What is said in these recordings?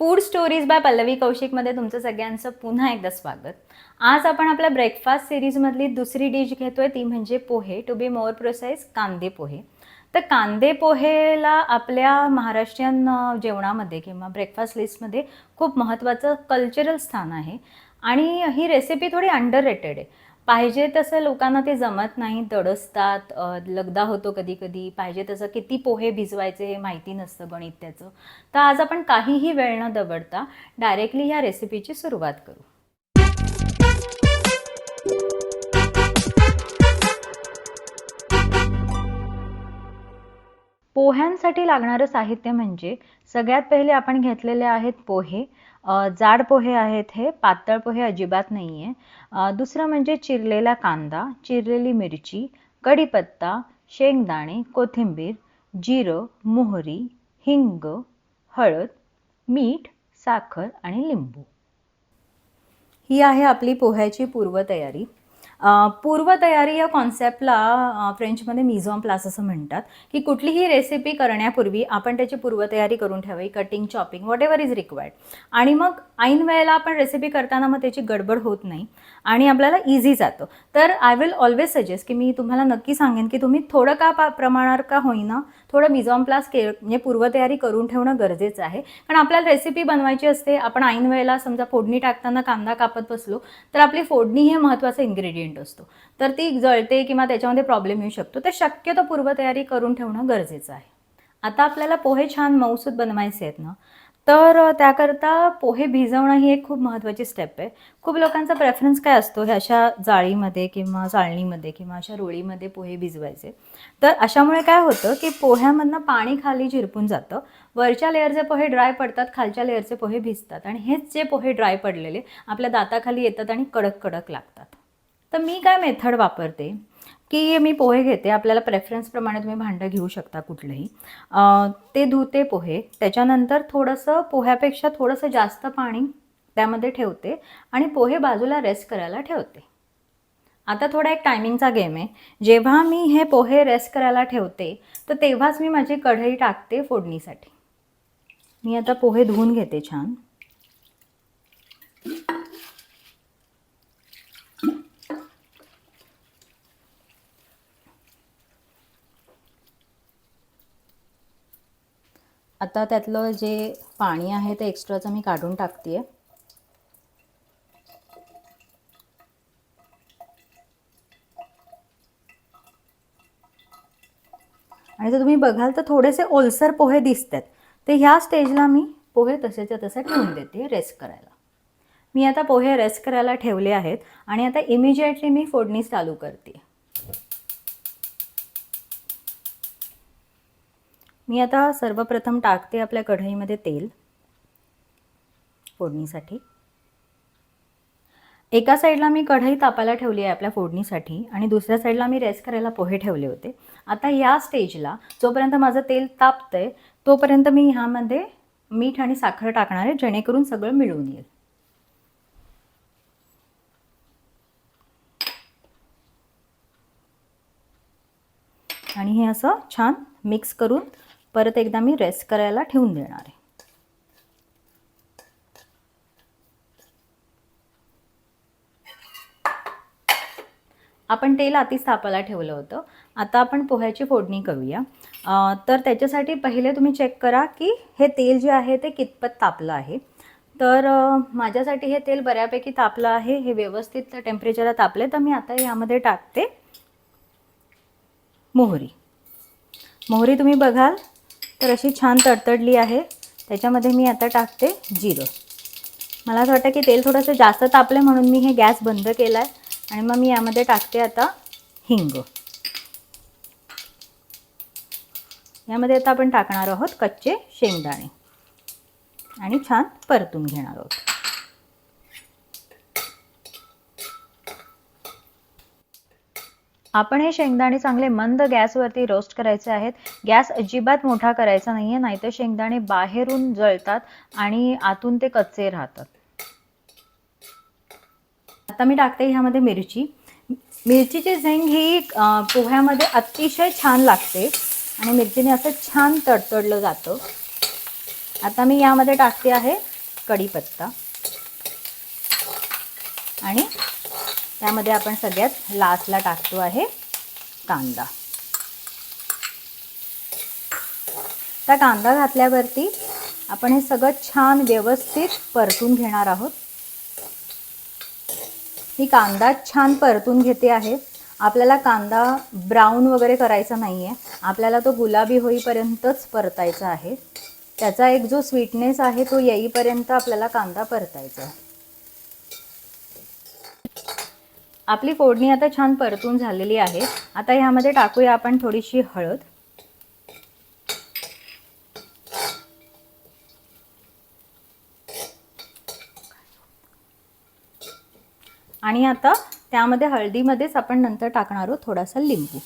Food stories by Pallavi कौशिकमध्ये तुमचं सगळ्यांचं पुन्हा एकदा स्वागत. आज आपण आपल्या ब्रेकफास्ट सिरीजमधली दुसरी डिश घेतोय ती म्हणजे पोहे टू बी मोर प्रोसाइज कांदे पोहे. तर कांदे पोहेला आपल्या महाराष्ट्रीयन जेवणामध्ये किंवा ब्रेकफास्ट लिस्टमध्ये खूप महत्त्वाचं कल्चरल स्थान आहे. आणि ही रेसिपी थोडी अंडर रेटेड आहे. पाहिजे तसं लोकांना ते जमत नाही दडसतात लगदा होतो कधी कधी पाहिजे तसं किती पोहे भिजवायचे हे माहिती नसतं गणित त्याचं तर आज आपण काहीही वेळ न दवडता डायरेक्टली ह्या रेसिपीची सुरुवात करू. पोह्यांसाठी लागणारं साहित्य म्हणजे सगळ्यात पहिले आपण घेतलेले आहेत पोहे. जाड पोहे आहेत हे पातळ पोहे अजिबात नाही आहे दुसरं म्हणजे चिरलेला कांदा चिरलेली मिरची कढीपत्ता शेंगदाणे कोथिंबीर जिरं मोहरी हिंग हळद मीठ साखर आणि लिंबू. ही आहे आपली पोह्याची पूर्वतयारी. पूर्वतयारी या कॉन्सेप्टला फ्रेंचमध्ये मिझॉन प्लास असं म्हणतात की कुठलीही रेसिपी करण्यापूर्वी आपण त्याची पूर्वतयारी करून ठेवावी cutting chopping whatever is required आणि मग ऐन वेळेला आपण रेसिपी करताना मग त्याची गडबड होत नाही आणि आपल्याला इझी जातं. तर आय विल ऑलवेज सजेस्ट की मी तुम्हाला नक्की सांगेन की तुम्ही थोडं का प्रमाणावर प्रमाणात का होईना थोडं मिझॉम प्लास के म्हणजे पूर्वतयारी करून ठेवणं गरजेचं आहे. कारण आपल्याला रेसिपी बनवायची असते आपण ऐन वेळेला समजा फोडणी टाकताना कांदा कापत बसलो तर आपली फोडणी हे महत्त्वाचं इन्ग्रेडियंट असतो. तर ती जळते किंवा त्याच्यामध्ये प्रॉब्लेम येऊ शकतो. तर शक्यतो पूर्वतयारी करून ठेवणं गरजेचं आहे. आता आपल्याला पोहे छान मऊसूत बनवायचे आहेत ना तर त्याकरता पोहे भिजवणं ही एक खूप महत्त्वाची स्टेप आहे. खूप लोकांचा प्रेफरन्स काय असतो? हे अशा जाळीमध्ये किंवा चाळणीमध्ये किंवा अशा रोळीमध्ये पोहे भिजवायचे. तर अशामुळे काय होतं की पोह्यामधनं पाणी खाली झिरपून जातं. वरच्या लेअरचे पोहे ड्राय पडतात खालच्या लेअरचे पोहे भिजतात आणि हेच जे पोहे ड्राय पडलेले आपल्या दाताखाली येतात आणि कडक कडक लागतात. तर मी काय मेथड वापरते? की मी पोहे घेते. आपल्याला प्रेफरन्सप्रमाणे तुम्ही भांडं घेऊ शकता कुठलंही. ते धुते पोहे. त्याच्यानंतर थोडंसं पोह्यापेक्षा थोडंसं जास्त पाणी त्यामध्ये ठेवते आणि पोहे बाजूला रेस्ट करायला ठेवते. आता थोडा एक टायमिंगचा गेम आहे. जेव्हा मी हे पोहे रेस्ट करायला ठेवते तर तेव्हाच मी माझी कढई टाकते फोडणीसाठी. मी आता पोहे धुवून घेते छान. आता त्यातलं जे पाणी आहे ते एक्स्ट्राचं मी काढून टाकते आणि जर तुम्ही बघाल तर थोडेसे ओलसर पोहे दिसतात. ते ह्या स्टेजला मी पोहे तसेच्या तसे ठेवून देते रेस्ट करायला. मी आता पोहे रेस्ट करायला ठेवले आहेत आणि आता इमिजिएटली मी फोडणी चालू करते. मी आता सर्वप्रथम टाकते आपल्या कढईमध्ये तेल. फोडणीसाठी. एका साईडला मी कढई तापायला ठेवली आहे आपल्या फोडणीसाठी आणि दुसऱ्या साईडला मी रेस्ट करायला पोहे ठेवले होते. आता या स्टेजला जोपर्यंत माझं तेल तापतंय तोपर्यंत मी ह्यामध्ये मीठ आणि साखर टाकणार आहे जेणेकरून सगळं मिळून येईल. आणि हे असं छान मिक्स करून परत एकदा मी रेस्ट करायला ठेवून देणार आहे. आपण तेल आधीच तापायला ठेवलं होतं. आता आपण पोह्याची फोडणी करूया. तर त्याच्यासाठी पहिले तुम्ही चेक करा की हे तेल जे आहे ते कितपत तापलं आहे. तर माझ्यासाठी हे तेल बऱ्यापैकी तापलं आहे. हे व्यवस्थित टेम्परेचरला तापले तर मी आता यामध्ये टाकते मोहरी. मोहरी तुम्ही बघाल. तर अशी छान तडतडली आहे. त्याच्यामध्ये मी आता टाकते जिरं. मला असं वाटतं की तेल थोडंसं जास्त तापलं म्हणून मी हे गॅस बंद केला आहे आणि मग मी यामध्ये टाकते आता हिंग. यामध्ये आता आपण टाकणार आहोत कच्चे शेंगदाणे. आणि छान परतून घेणार आहोत. आपण हे शेंगदाणे चांगले मंद गॅसवरती रोस्ट करायचे आहेत. गॅस अजिबात मोठा करायचा नाही आहे नाहीतर शेंगदाणे बाहेरून जळतात आणि आतून ते कच्चे राहतात. आता मी टाकते ह्यामध्ये मिरची. मिरचीची झेंग ही पोह्यामध्ये अतिशय छान लागते आणि मिरचीने असं छान तडतडलं जातं. आता मी यामध्ये टाकते आहे कढीपत्ता. आणि त्यामध्ये आपण सगळ्यात लास्टला टाकतो आहे कांदा. त्या कांदा घातल्यावरती आपण हे सगळं छान व्यवस्थित परतून घेणार आहोत. ही कांदा छान परतून घेते आहे. आपल्याला कांदा ब्राऊन वगैरे करायचा नाही आहे आपल्याला तो गुलाबी होईपर्यंतच परतायचा आहे. त्याचा एक जो स्वीटनेस आहे तो येईपर्यंत आपल्याला कांदा परतायचा आहे. आपली फोडणी आता छान परतून झालेली आहे. आता ह्यामध्ये टाकूया आपण थोडीशी हळद. आणि आता त्यामध्ये हळदीमध्येच आपण नंतर टाकणार आहोत थोडासा लिंबू.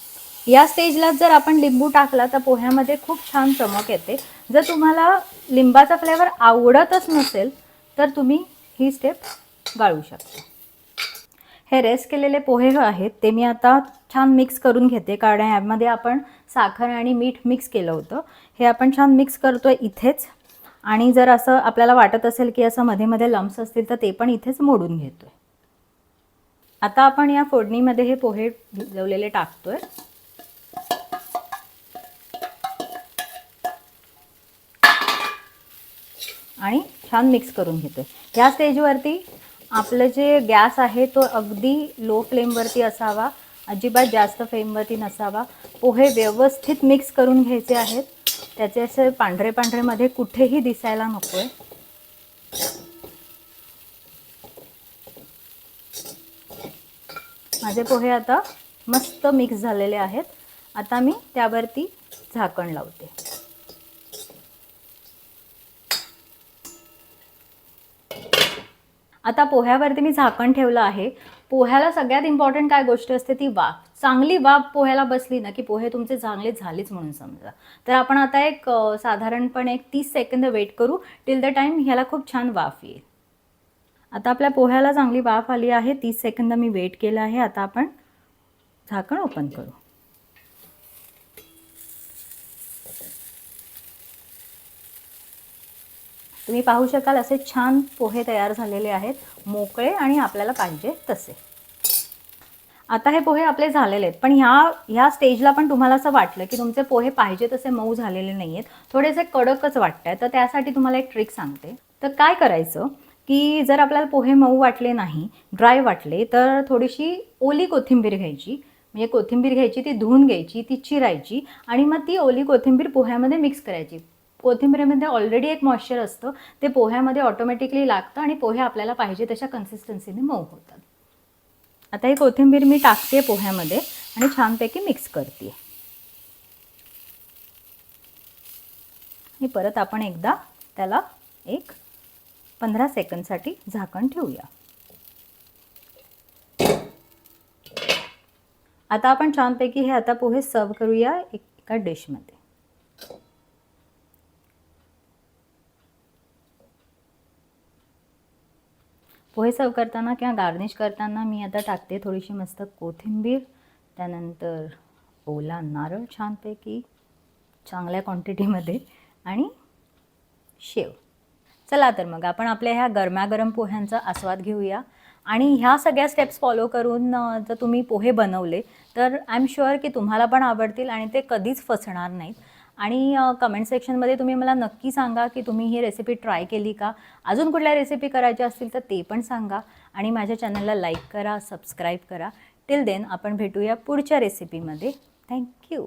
या स्टेजला जर आपण लिंबू टाकला तर पोह्यामध्ये खूप छान चमक येते. जर तुम्हाला लिंबाचा फ्लेवर आवडतच नसेल तर तुम्ही ही स्टेप गाळू शकता. हे रेस्ट केलेले पोहे आहेत ते मी आता छान मिक्स करून घेते. कारण ह्यामध्ये आपण साखर आणि मीठ मिक्स केलं होतं. हे आपण छान मिक्स करतोय इथेच. आणि जर असं आपल्याला वाटत असेल की असं मध्ये मध्ये लम्स असतील तर ते पण इथेच मोडून घेतोय. आता आपण या फोडणीमध्ये हे पोहे भिजवलेले टाकतोय. आणि छान मिक्स करून घेतोय. या स्टेजवरती आपलं जे गॅस आहे तो अगदी लो फ्लेमवरती असावा अजिबात जास्त फ्लेमवरती नसावा. पोहे व्यवस्थित मिक्स करून घ्यायचे आहेत. त्याचे असे पांढरे पांढरेमध्ये कुठेही दिसायला नको आहे माझे पोहे आता मस्त मिक्स झालेले आहेत. आता मी त्यावरती झाकण लावते. आता पोह्यावरती मी झाकण ठेवलं आहे. पोह्याला सगळ्यात इम्पॉर्टंट काय गोष्ट असते ती वाफ. चांगली वाफ पोह्याला बसली ना की पोहे तुमचे चांगले झालेच म्हणून समजा. तर आपण आता एक साधारणपणे एक तीस सेकंद वेट करू. टिल द टाईम ह्याला खूप छान वाफ येईल. आता आपल्या पोह्याला चांगली वाफ आली आहे. तीस सेकंद मी वेट केलं आहे. आता आपण झाकण ओपन करू. तुम्ही पाहू शकाल असे छान पोहे तयार झालेले आहेत. मोकळे आणि आपल्याला पाहिजे तसे. आता हे पोहे आपले झालेले आहेत. पण ह्या ह्या स्टेजला पण तुम्हाला असं वाटलं की तुमचे पोहे पाहिजे तसे मऊ झालेले नाही आहेत थोडेसे कडकच वाटत आहे तर त्यासाठी तुम्हाला एक ट्रिक सांगते. तर काय करायचं की जर आपल्याला पोहे मऊ वाटले नाही ड्राय वाटले तर थोडीशी ओली कोथिंबीर घ्यायची. म्हणजे कोथिंबीर घ्यायची ती धुवून घ्यायची ती चिरायची आणि मग ती ओली कोथिंबीर पोह्यामध्ये मिक्स करायची. कोथिंबीरीमध्ये ऑलरेडी एक मॉइश्चर असतं ते पोह्यामध्ये ऑटोमॅटिकली लागतं आणि पोहे आपल्याला पाहिजे तशा कन्सिस्टन्सीने मऊ होतात. आता ही कोथिंबीर मी टाकते पोह्यामध्ये आणि छानपैकी मिक्स करते. आणि परत आपण एकदा त्याला एक पंधरा सेकंदसाठी झाकण ठेवूया. आता आपण छानपैकी हे आता पोहे सर्व करूया एका डिशमध्ये पोहे सर्व करताना किंवा गार्निश करताना मी आता टाकते थोडीशी मस्त कोथिंबीर त्यानंतर ओला नारळ छानपैकी चांगल्या क्वांटिटीमध्ये आणि शेव. चला तर मग आपण आपल्या ह्या गरमागरम पोह्यांचा आस्वाद घेऊया. आणि ह्या सगळ्या स्टेप्स फॉलो करून जर तुम्ही पोहे बनवले तर आय एम शुअर की तुम्हाला पण आवडतील आणि ते कधीच फसणार नाहीत. आणि कमेंट सेक्शनमध्ये तुम्ही मला नक्की सांगा की तुम्ही ही रेसिपी ट्राय केली का? अजून कुठल्या रेसिपी करायच्या असतील तर ते पण सांगा आणि माझ्या चॅनलला लाईक करा सबस्क्राईब करा. टिल देन आपण भेटूया पुढच्या रेसिपीमध्ये थँक्यू